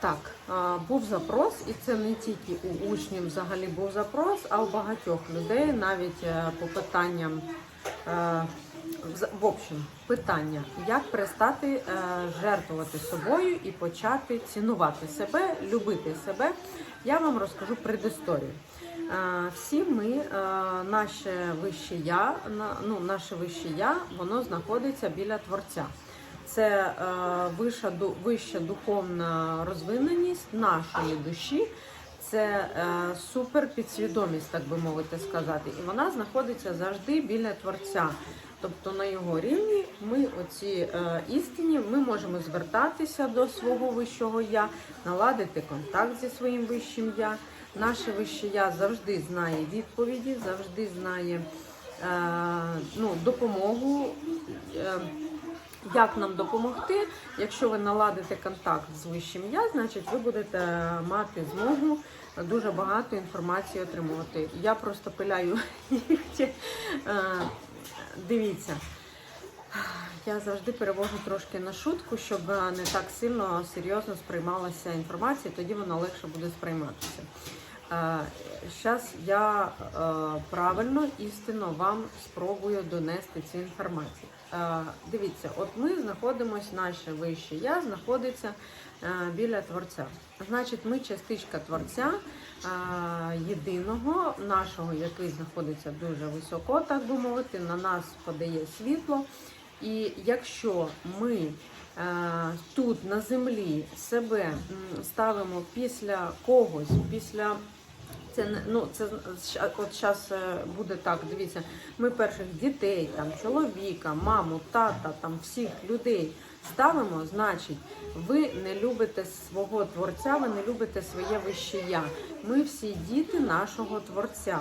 Так, був запрос, і це не тільки у учнів взагалі був запрос, а у багатьох людей навіть е, по питанням. е, В общем, питання, як перестати е, жертвувати собою і почати цінувати себе, любити себе. Я вам розкажу предісторію. Всі ми, наше вище я, ну, наше вище я, воно знаходиться біля творця. Це е, вища, вища духовна розвиненість нашої душі. Це е, супер підсвідомість, так би мовити сказати. І вона знаходиться завжди біля творця. Тобто на його рівні ми оці е, істині ми можемо звертатися до свого вищого я, наладити контакт зі своїм вищим я. Наше вище я завжди знає відповіді, завжди знає ну, допомогу. Е, як нам допомогти? Якщо ви наладите контакт з вищим я, значить ви будете мати змогу дуже багато інформації отримувати. Я просто пиляю нігті. Е, Дивіться. Я завжди перевожу трошки на шутку, щоб не так сильно серйозно сприймалася інформація, тоді вона легше буде сприйматися. Зараз я е, правильно, істинно вам спробую донести цю інформацію. Е, Дивіться, от ми знаходимося, наше вище я знаходиться е, біля творця. Значить, ми частичка творця єдиного, нашого, який знаходиться дуже високо, так би мовити, на нас подає світло. І якщо ми тут на землі себе ставимо після когось, після це ну це от зараз буде так. Дивіться, ми перших дітей, там чоловіка, маму, тата, там всіх людей ставимо. Значить, ви не любите свого творця, ви не любите своє вище я. Ми всі діти нашого творця.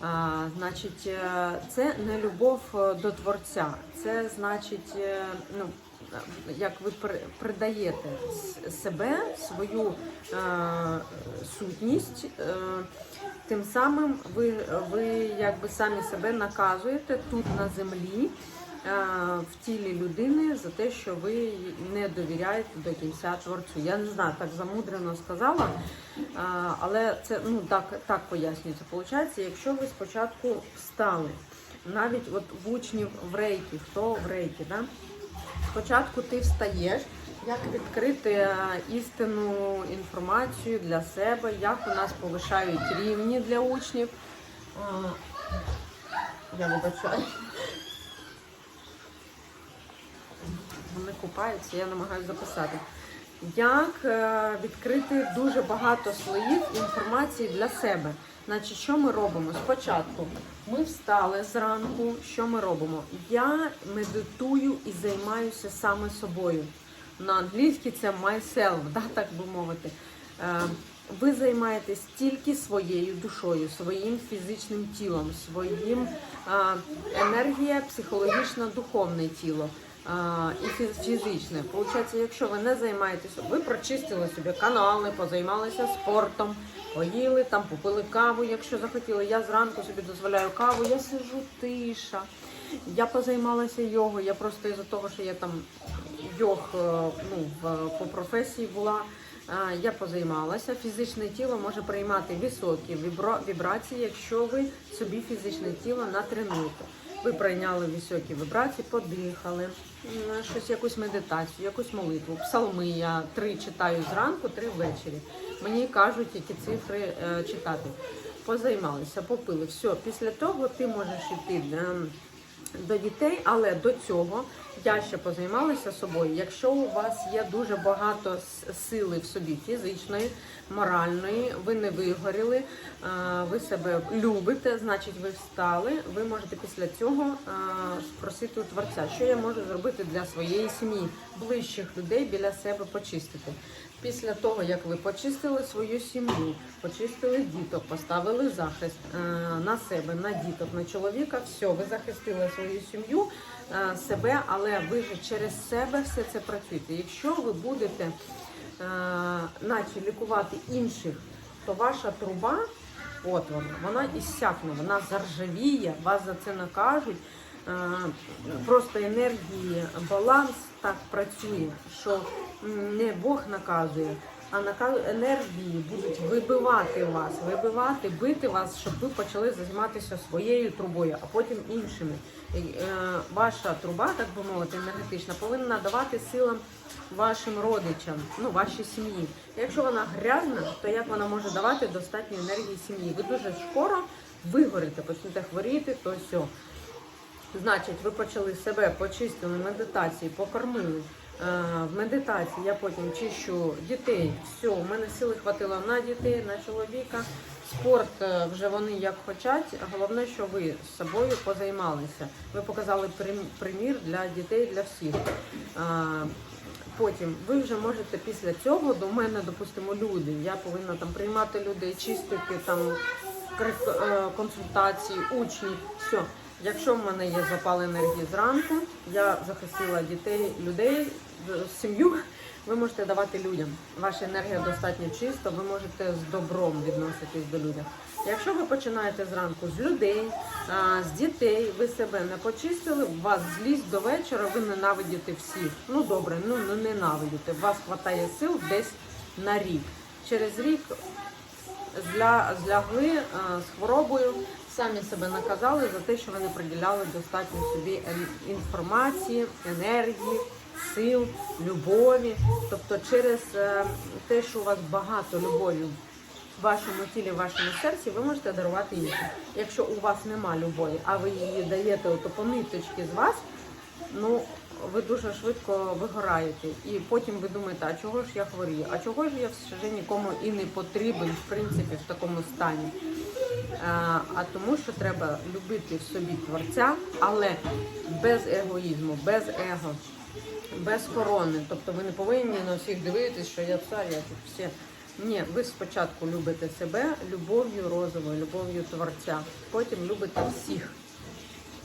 А, значить, е, це не любов е, до творця. Це значить, е, ну як ви придаєте себе, свою е, сутність. Е, Тим самим ви, ви якби самі себе наказуєте тут на землі е, в тілі людини за те, що ви не довіряєте до кінця творцю. Я не знаю, так замудрено сказала, е, але це ну так, так пояснюється. Получається, якщо ви спочатку встали, навіть от в учнів в рейкі, хто в рейкі, да? Спочатку ти встаєш, як відкрити е, істинну інформацію для себе, як у нас повишають рівні для учнів. Е, Я вибачаю. Вони купаються, я намагаюся записати. Як е, відкрити дуже багато слоїв інформації для себе. Значить, що ми робимо? Спочатку ми встали зранку. Що ми робимо? Я медитую і займаюся саме собою. На англійській це myself, да, так би мовити. Е, ви займаєтесь тільки своєю душою, своїм фізичним тілом, своїм е, енергія, психологічно духовне тіло і фі- фізичне. Получається, якщо ви не займаєтеся, ви прочистили собі канали, позаймалися спортом, поїли там, попили каву, якщо захотіли. Я зранку собі дозволяю каву, я сижу тиша. Я позаймалася йогою. Я просто із-за того, що я там йог е, ну, по професії була. е, Я позаймалася. Фізичне тіло може приймати високі вібрації, якщо ви собі фізичне тіло натренуєте. Ви прийняли високі вібрації, подихали, щось, якусь медитацію, якусь молитву. Псалми я три читаю зранку, три ввечері. Мені кажуть, які цифри е, читати. Позаймалися, попили. Все, після того ти можеш йти до дітей, але до цього я ще позаймалася собою. Якщо у вас є дуже багато сили в собі фізичної, моральної, ви не вигоріли, ви себе любите, значить ви встали. Ви можете після цього спросити у творця, що я можу зробити для своєї сім'ї, ближчих людей біля себе почистити. Після того, як ви почистили свою сім'ю, почистили діток, поставили захист е, на себе, на діток, на чоловіка, все, ви захистили свою сім'ю, е, себе, але ви ж через себе все це працюєте. Якщо ви будете е, наче лікувати інших, то ваша труба, от вона, вона іссякне, вона заржавіє, вас за це накажуть. Е, Просто енергії, баланс так працює, що не Бог наказує, а енергії будуть вибивати вас, вибивати, бити вас, щоб ви почали займатися своєю трубою, а потім іншими. Е, ваша труба, так би мовити, енергетична, повинна давати силам вашим родичам, ну вашій сім'ї. Якщо вона грязна, то як вона може давати достатньо енергії сім'ї? Ви дуже скоро вигорите, почнете хворіти, то все. Значить, ви почали себе почистили медитації, покормили. Е, В медитації я потім чищу дітей. Все, у мене сили хватило на дітей, на чоловіка. Спорт е, вже вони як хочуть. Головне, що ви з собою позаймалися. Ви показали прим- примір для дітей, для всіх. Е, Потім ви вже можете після цього до мене, допустимо, люди. Я повинна там приймати людей, чистити там консультації, учні. Все. Якщо в мене є запал енергії зранку, я захистила дітей, людей, сім'ю. Ви можете давати людям. Ваша енергія достатньо чиста, ви можете з добром відноситись до людей. Якщо ви починаєте зранку з людей, з дітей, ви себе не почистили, у вас злість до вечора, ви ненавидите всіх. Ну добре, ну не ненавидите. У вас вистачає сил десь на рік. Через рік зля, злягли з хворобою, самі себе наказали за те, що ви не приділяли достатньо собі інформації, енергії, сил, любові. Тобто через е, те, що у вас багато любові в вашому тілі, в вашому серці, ви можете дарувати іншим. Якщо у вас нема любові, а ви її даєте ото по ниточки з вас, ну ви дуже швидко вигораєте. І потім ви думаєте, а чого ж я хворію? А чого ж я вже нікому і не потрібен, в принципі, в такому стані? А, а тому, що треба любити в собі творця, але без егоїзму, без его, без корони. Тобто ви не повинні на всіх дивитись, що я цар, я тут все. Ні, ви спочатку любите себе любов'ю розовою, любов'ю творця, потім любите всіх.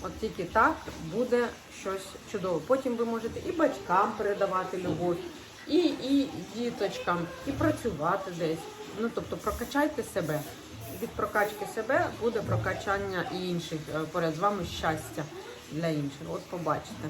От тільки так буде щось чудове. Потім ви можете і батькам передавати любов, і, і діточкам, і працювати десь. Ну тобто прокачайте себе. Від прокачки себе буде прокачання і інших е, поряд з вами щастя для інших. От побачите.